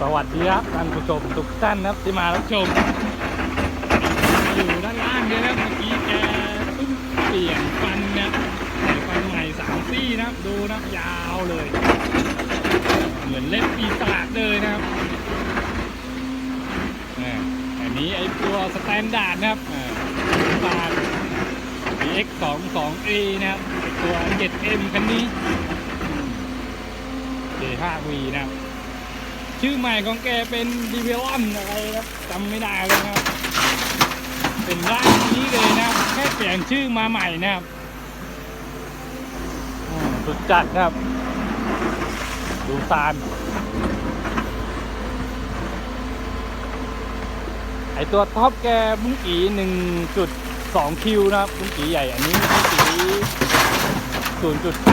สวัสดีครับท่านผู้ชมทุกท่านนะครับที่มารับชม อยู่ด้านล่างเนี่ยนะเมื่อกี้แกเพิ่งเปลี่ยนฟันนะใส่ฟันใหม่สามซี่นะครับดูนะยาวเลย เหมือนเล่นปีศาจเลยนะครับอันนี้ไอ้ตัวสแตนดาร์ดนะครับอ่าสแตา BX22A นะครับตัว 7M คันนี้ J5V นะครับ ชื่อใหม่ของแกเป็นดีเวลอนอะไรครับจำไม่ได้เลยนะครับ เป็นร่างนี้เลยนะแค่เปลี่ยนชื่อมาใหม่นะครับสุดจัดครับ ดูซานไอตัวท็อปแกบุ้งกี1.2คิวนะครับบุ้งกีใหญ่อันนี้บุ้งกี0.3